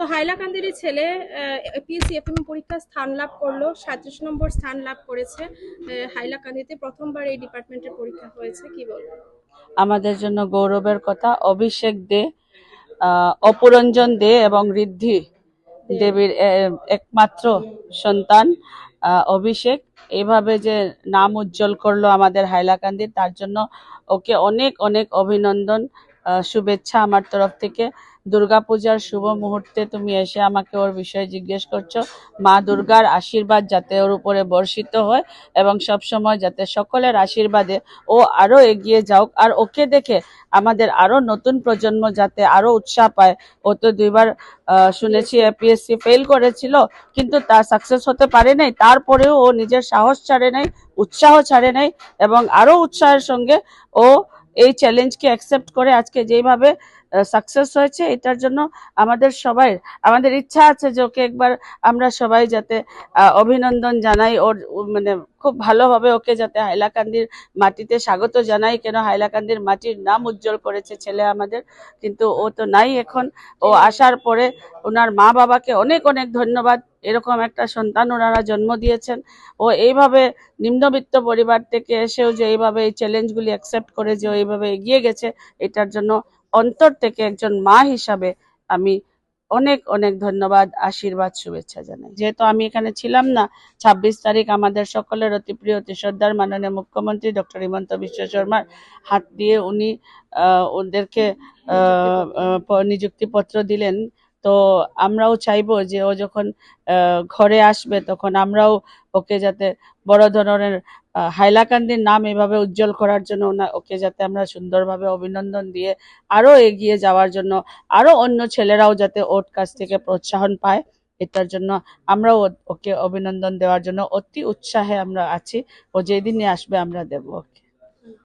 তো হাইলাকান্দির ছেলে PSC FM পরীক্ষা স্থান লাভ করল সাতত্রিশ নম্বর স্থান লাভ করেছে হাইলাকান্দিতে প্রথমবার এই ডিপার্টমেন্টের পরীক্ষা হয়েছে কি বলব? আমাদের জন্য গৌরবের কথা অভিষেক দে অপরঞ্জন দে এবং ঋদ্ধি দেবীর একমাত্র সন্তান অভিষেক। এইভাবে যে নাম উজ্জ্বল করল আমাদের হাইলাকান্দির তার জন্য ওকে অনেক অনেক অভিনন্দন। শুভেচ্ছা আমার তরফ থেকে। দুর্গাপূজার শুভ মুহূর্তে তুমি এসে আমাকে ওর বিষয়ে জিজ্ঞেস করছ। মা দুর্গার আশীর্বাদ যাতে ওর উপরে বর্ষিত হয় এবং সব সময় যাতে সকলের আশীর্বাদে ও আরও এগিয়ে যাওক। আর ওকে দেখে আমাদের আরও নতুন প্রজন্ম যাতে আরও উৎসাহ পায়। ও তো দুইবার শুনেছি এপিএসসি ফেল করেছিল, কিন্তু তা সাকসেস হতে পারে নাই। তারপরেও ও নিজের সাহস ছাড়ে নাই, উৎসাহ ছাড়ে নাই এবং আরও উৎসাহের সঙ্গে ও এই চ্যালেঞ্জকে অ্যাকসেপ্ট করে আজকে যেভাবে সাকসেস হয়েছে এটার জন্য আমাদের সবাই আমাদের ইচ্ছা আছে যে ওকে একবার আমরা সবাই যাতে অভিনন্দন জানাই ওর মানে খুব ভালোভাবে ওকে যাতে হাইলাকান্দির মাটিতে স্বাগত জানাই কেন হাইলাকান্দির মাটির নাম উজ্জ্বল করেছে ছেলে আমাদের কিন্তু ও তো নাই এখন। ও আসার পরে ওনার মা বাবাকে অনেক অনেক ধন্যবাদ। এরকম একটা সন্তান ওনারা জন্ম দিয়েছেন। ও এইভাবে নিম্নবিত্ত পরিবার থেকে এসেও যে এইভাবে এই চ্যালেঞ্জগুলি অ্যাকসেপ্ট করে যে এইভাবে এগিয়ে গেছে, এটার জন্য অন্তর থেকে একজন মা হিসাবে আমি অনেক অনেক ধন্যবাদ, আশীর্বাদ, শুভেচ্ছা জানাই। যেহেতু আমি এখানে ছিলাম না, ছাব্বিশ তারিখ আমাদের সকলের অতি প্রিয় অতি শ্রদ্ধার মাননীয় মুখ্যমন্ত্রী ডক্টর হিমন্ত বিশ্ব শর্মার হাত দিয়ে উনি ওদেরকে নিযুক্তিপত্র দিলেন। তো আমরাও চাইব যে ও যখন ঘরে আসবে তখন আমরাও ওকে যাতে বড় ধরনের হাইলাকান্দির নাম এভাবে উজ্জ্বল করার জন্য ওকে যাতে আমরা সুন্দরভাবে অভিনন্দন দিয়ে আরও এগিয়ে যাওয়ার জন্য আরও অন্য ছেলেরাও যাতে ওর কাছ থেকে প্রোৎসাহন পায়, এটার জন্য আমরাও ওকে অভিনন্দন দেওয়ার জন্য অতি উৎসাহে আমরা আছি। ও যেদিনই আসবে আমরা দেবো ওকে।